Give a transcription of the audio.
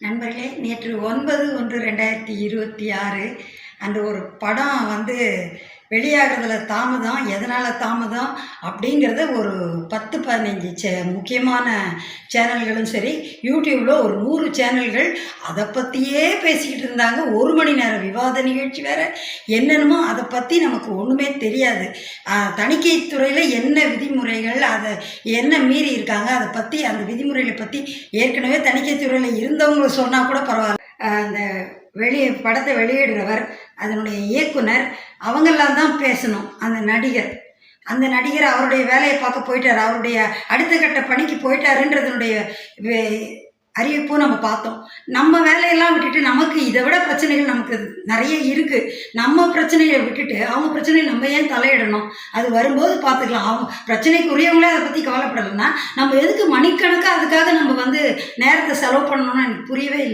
நண்பர்களே நேற்று ஒன்பது ஒன்று ரெண்டாயிரத்தி இருபத்தி ஆறு அந்த ஒரு படம் வந்து வெளியாகிறதுல தாமதம் எதனால் தாமதம் அப்படிங்கிறத ஒரு பத்து பதினஞ்சு சே முக்கியமான சேனல்களும் சரி யூடியூப்பில் ஒரு நூறு சேனல்கள் அதை பற்றியே பேசிக்கிட்டு இருந்தாங்க. ஒரு மணி நேரம் விவாத நிகழ்ச்சி வேறு. என்னென்னமோ அதை பற்றி நமக்கு ஒன்றுமே தெரியாது. தணிக்கை தணிக்கைத்துறையில் என்ன விதிமுறைகள் அதை என்ன மீறி இருக்காங்க அதை பற்றி அந்த விதிமுறைகளை பற்றி ஏற்கனவே தணிக்கைத்துறையில் இருந்தவங்க சொன்னால் கூட பரவாயில்ல. அந்த வெளி படத்தை வெளியிடுறவர் அதனுடைய இயக்குனர் அவங்கெல்லாம் தான் பேசணும் அந்த நடிகர். அந்த நடிகர் அவருடைய வேலையை பார்க்க போயிட்டார் அவருடைய அடுத்த கட்ட பணிக்கு போயிட்டாருன்றதனுடைய அறிவிப்பும் நம்ம பார்த்தோம். நம்ம வேலையெல்லாம் விட்டுட்டு நமக்கு இதை விட பிரச்சனைகள் நமக்கு நிறைய இருக்குது நம்ம பிரச்சனையை விட்டுட்டு அவங்க பிரச்சனையை நம்ம ஏன் தலையிடணும்? அது வரும்போது பார்த்துக்கலாம். அவங்க பிரச்சனைக்குரியவங்களே அதை பற்றி கவலைப்படலைன்னா நம்ம எதுக்கு மணிக்கணக்காக அதுக்காக நம்ம வந்து நேரத்தை செலவு பண்ணணும்னு எனக்கு புரியவே இல்லை.